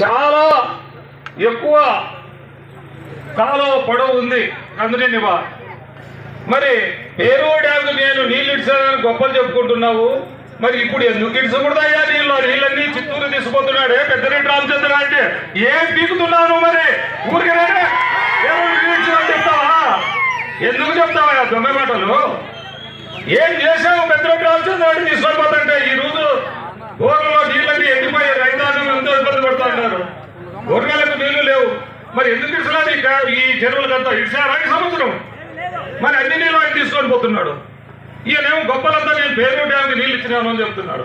చాలా ఎక్కువ కాలువ పొడవు ఉంది అందుకే నివా. మరి పేరు డ్యామ్ నేను నీళ్ళు ఇచ్చానని గొప్పలు చెప్పుకుంటున్నావు? మరి ఇప్పుడు ఎందుకు ఇడుచకూడదయ్యా నీళ్ళు? నీళ్ళన్నీ చిత్తూరు తీసుకుపోతున్నాడే పెద్దరెడ్డి రామచంద్ర అంటే ఏం పీకుతున్నాను మరి? ఊరికే చెప్తావా ఎందుకు చెప్తావా దొంగ మాటలు? ఏం చేశావు పెద్దరెడ్డి రామచంద్ర అంటే తీసుకొని పోతుంటే ఈ రోజు ఊర్లో నీళ్ళన్నీ ఎండిపోయి రైతాంగం గొర్రెలకు నీళ్ళు లేవు. మరి ఎందుకు ఇస్తున్నారు ఈ ఈ చెరువులకంతా ఇచ్చారా ఈ సంవత్సరం మరి అన్ని నీళ్ళు ఆయన తీసుకొని పోతున్నాడు. ఈయనేమో గొప్పలంతా నేను పేరూరు డ్యామ్కి నీళ్ళు ఇచ్చినాను అని చెప్తున్నాడు.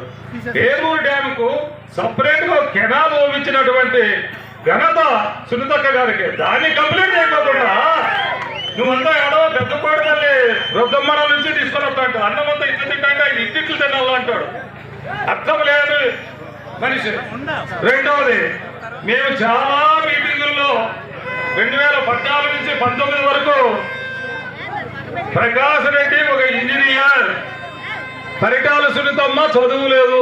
పేరూరు డ్యామ్కు సపరేట్గా కెనాల్ ఇచ్చినటువంటి ఘనత సునీతక్క గారికి. దాన్ని కంప్లీట్ చేయకోకుండా నువ్వంతా ఎడవ పెద్ద కోడలి రొద్దమ్మడ నుంచి తీసుకొని వస్తాడు అన్నం అంతా ఇట్లు తింటాంటే ఆయన ఇట్లు తినాలి అంటాడు అర్థం లేదు మనిషి. రెండవది మేము చాలా మీటింగుల్లో రెండు వేల పద్నాలుగు నుంచి పంతొమ్మిది వరకు ప్రకాశ్ రెడ్డి ఒక ఇంజనీర్. పరిటాల సునీతమ్మ చదువు లేదు.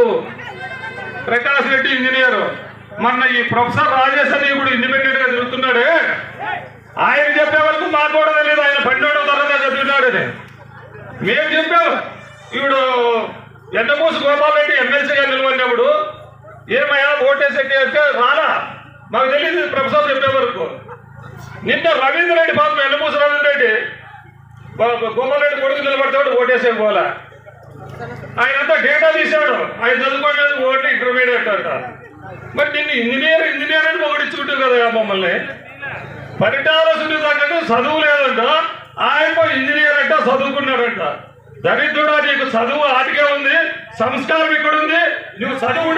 ప్రకాశ్ రెడ్డి ఇంజనీర్. మొన్న ఈ ప్రొఫెసర్ రాజేష్ అని ఇప్పుడు ఇండిపెండెంట్గా తిరుగుతున్నాడే ఆయన చెప్పే వరకు మాకు కూడా తెలియదు. ఆయన పన్నెండో తరగతి చదువుతున్నాడు అని మేము చెప్పాం. ఇప్పుడు ఎండమూసి గోపాల్ రెడ్డి ఎమ్మెల్సీగా నిలబడినప్పుడు ఏమయ్యా ఓటేసెట్టి అంటే రాలా. మాకు తెలియదు ప్రొఫెసర్ చెప్పే వరకు. నిన్న రవీంద్రరెడ్డి పాపం ఎండమూసి రవీంద్ర రెడ్డి గో- కొడుకు నిలబడతాడు ఓటేసే పోలా ఆయన అంతా డేటా తీశాడు. ఆయన చదువుకోలేదు ఓటు ఇంటర్మీడియట్ అంట మరి నిన్ను ఇంజనీర్ ఇంజనీర్ అని పొగడించుకుంటావు కదా మమ్మల్ని. పరిటాల సునీతకు చదువు లేదంట ఆయన ఇంజనీర్ అంట చదువుకున్నాడంట. దరిద్రుడా నీకు చదువు ఆటికే ఉంది సంస్కారం ఇక్కడ ఉంది నువ్వు చదువు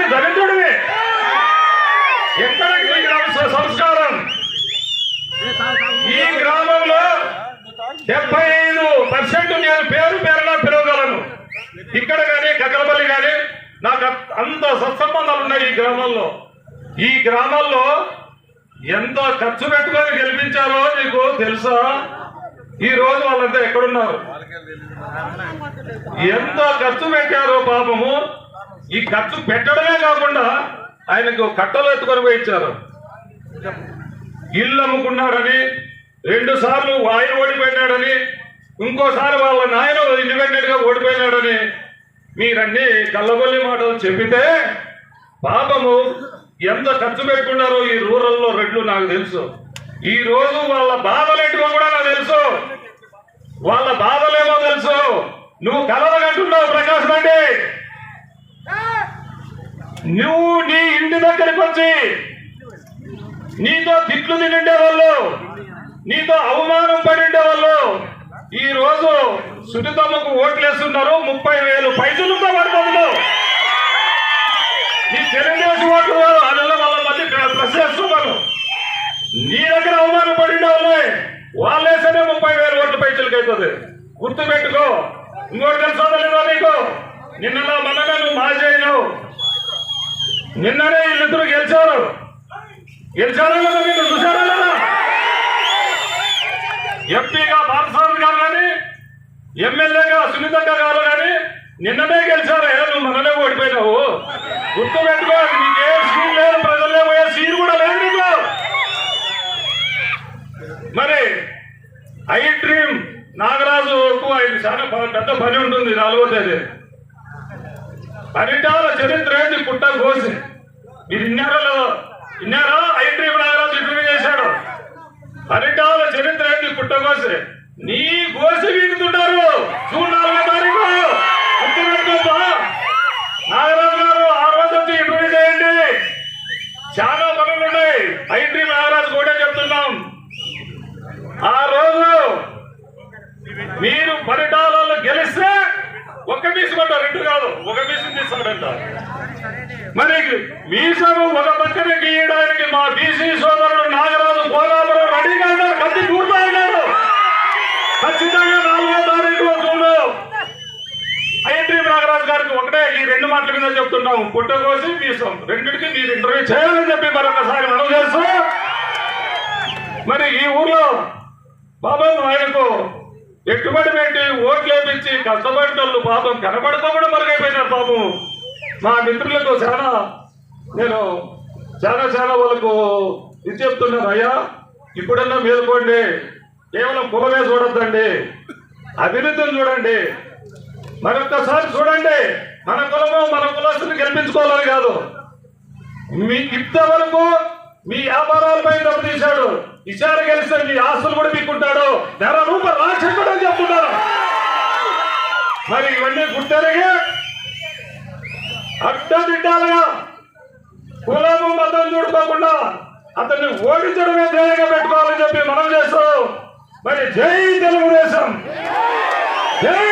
ఈ గ్రామంలో డెబ్బై ఐదు పర్సెంట్ నేను పేరు పేరున పిలవగలను. ఇక్కడ కానీ కకలపల్లి కానీ నాకు అంత సత్సంబంధాలు ఉన్నాయి ఈ గ్రామంలో. ఈ గ్రామంలో ఎంత ఖర్చు పెట్టుకొని గెలిపించారో నీకు తెలుసా? ఈ రోజు వాళ్ళంతా ఎక్కడున్నారు? ఎంత ఖర్చు పెట్టారో పాపము. ఈ ఖర్చు పెట్టడమే కాకుండా ఆయనకు కట్టలు ఎత్తుకొని పోయి ఇచ్చారు. ఇల్లు అమ్ముకున్నాడని రెండు సార్లు ఆయన ఓడిపోయినాడని ఇంకోసారి వాళ్ళ నాయన ఇండిపెండెంట్గా ఓడిపోయినాడని మీరన్నీ కళ్ళబొల్లి మాటలు చెప్పితే పాపము ఎంత ఖర్చు పెట్టుకున్నారో ఈ రూరల్లో రెడ్లు నాకు తెలుసు. ఈ రోజు వాళ్ళ బాధలేంటివో కూడా నాకు తెలుసు. వాళ్ళ బాధలేమో తెలుసు. నువ్వు కలవగంటున్నావు ప్రకాశం అండి నువ్వు నీ ఇంటి దగ్గరికి వచ్చి నీతో తిట్లు తినిండే వాళ్ళు నీతో అవమానం పడిండే వాళ్ళు ఈ రోజు సునీతమ్మకు ఓట్లేస్తున్నారు. ముప్పై వేలు పైసలుతో పడుతుంది నీ తెలుగుదేశం ఓట్లు అందులో వాళ్ళ మధ్య ప్రశ్నిస్తున్నారు. చేస్తున్నారు నీ దగ్గర అవమానం పడిన వాళ్ళే వాళ్ళేసనే ముప్పై వేలు ఓట్లు పైసలకి అవుతుంది గుర్తు పెట్టుకో ఇంకోటి తెలుసుకోదా నీకు? నిన్నలా మనగా నువ్వు మాజేయవు నిన్ననే వీళ్ళిద్దరు గెలిచారు. గెలిచారా నిన్ను చూసారా లేదా? ఎంపీగా బాలస్వామి గారు కానీ ఎమ్మెల్యేగా సునీతక్క గారు కానీ నిన్ననే గెలిచారు. నువ్వు మననే ఓడిపోయినావు. గుర్తు పెట్టుకో నీకే సీన్ లేదు ప్రజల్లో పోయే సీన్ కూడా లేదు నీకు. మరి ఐ డ్రీమ్ నాగరాజు వరకు ఆయన చాలా పెద్ద పని ఉంటుంది నాలుగో తేదీ. పరిటాల చరిత్ర ఏంటి పుట్ట కోసి మీరు విన్నారో లేదో? ఇన్నారా ఐ డ్రీమ్ నాగరాజు ఇంటర్వ్యూ చేశాడు పరిటాల చరిత్ర ఏంటి పుట్టకోసే నీ కోసి వీగుతుంటారు జూన్ నాలుగో తారీఖు. నాగరాజు గారు ఆ రోజు వచ్చి ఇంటర్వ్యూ చేయండి. చాలా పనులు ఉన్నాయి ఐ నాగరాజు కూడా చెప్తున్నాం. ఆ రోజు మీరు పరిటాలలో గెలిస్తే ఒక మీసుకుంట రెండు కాదు. ఒక మీసు తీసుకుంటారు మరి మీసము ఒక పక్కన గీయడానికి మా బీసీ సోదరు ఈ రెండు మాటల మీద చెప్తున్నాము పుట్ట మీసం రెండింటికి మీరు ఇంటర్వ్యూ చేయాలని చెప్పి మరొకసారి మనం చేస్తూ. మరి ఈ ఊర్లో పాపం ఆయనకు పెట్టుబడి పెట్టి ఓట్లు వేపించి కష్టపడిన పాపం కనబడుకో కూడా మరుగైపోయినారు పాపం. మా మిత్రులకు చాలా నేను చాలా చాలా వాళ్ళకు ఇది చెప్తున్నారు అయ్యా ఇప్పుడన్నా మేలుకోండి. కేవలం కులమే చూడొద్దండి అభివృద్ధిని చూడండి. మరొక్కసారి చూడండి. మన కులము మన కులస్తుని గెలిపించుకోవాలని కాదు. మీ ఇంతవరకు మీ వ్యాపారాలపై డబ్బు తీశాడు. ఇచ్చారు గెలిస్తే మీ ఆస్తులు కూడా మీకుంటాడు. నెల రూపాయలు రాక్షసుడు అని చెప్తున్నారు మరి ఇవన్నీ గుర్తెరగి అడ్డదిడ్డాలుగా కులము మతం చూడుకోకుండా అతన్ని ఓడించడమే ధైర్యంగా పెట్టుకోవాలని చెప్పి మనం చేస్తాం మరి జై తెలుగుదేశం. జై